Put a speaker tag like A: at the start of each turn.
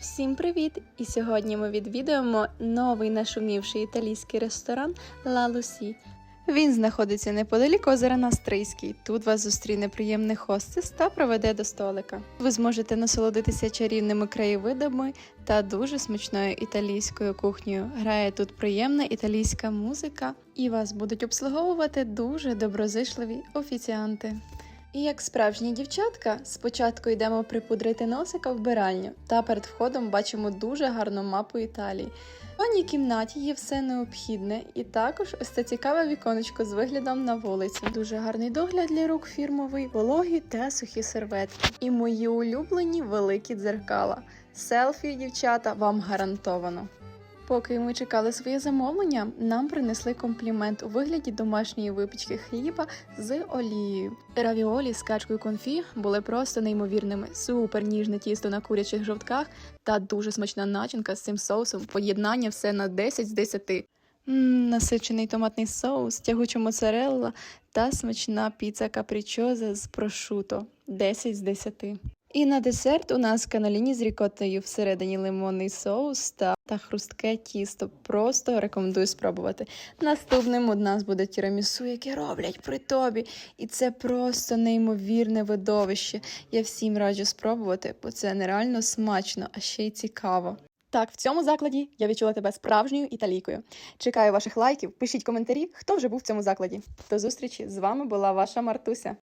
A: Всім привіт! І сьогодні ми відвідуємо новий нашумівший італійський ресторан Ла Лусі. Він знаходиться неподалік озера Настрийський. Тут вас зустріне приємний хостес та проведе до столика. Ви зможете насолодитися чарівними краєвидами та дуже смачною італійською кухнею. Грає тут приємна італійська музика, і вас будуть обслуговувати дуже доброзичливі офіціанти. І як справжні дівчатка, спочатку йдемо припудрити носика в биральню, та перед входом бачимо дуже гарну мапу Італії. В ванній кімнаті є все необхідне, і також ось це цікаве віконечко з виглядом на вулицю. Дуже гарний догляд для рук фірмовий, вологі та сухі серветки. І мої улюблені великі дзеркала. Селфі, дівчата, вам гарантовано. Поки ми чекали своє замовлення, нам принесли комплімент у вигляді домашньої випічки хліба з олією. Равіолі з качкою конфі були просто неймовірними. Супер ніжне тісто на курячих жовтках та дуже смачна начинка з цим соусом. Поєднання все на 10 з 10. Мм, насичений томатний соус, тягуча моцарелла та смачна піца капричоза з прошуто 10 з 10. І на десерт у нас каналіні з рікоттою всередині лимонний соус та, та хрустке тісто. Просто рекомендую спробувати. Наступним у нас буде тірамісу, яке роблять при тобі. І це просто неймовірне видовище. Я всім раджу спробувати, бо це нереально смачно, а ще й цікаво. Так, в цьому закладі я відчула тебе справжньою італійкою. Чекаю ваших лайків, пишіть коментарі, хто вже був в цьому закладі. До зустрічі! З вами була ваша Мартуся.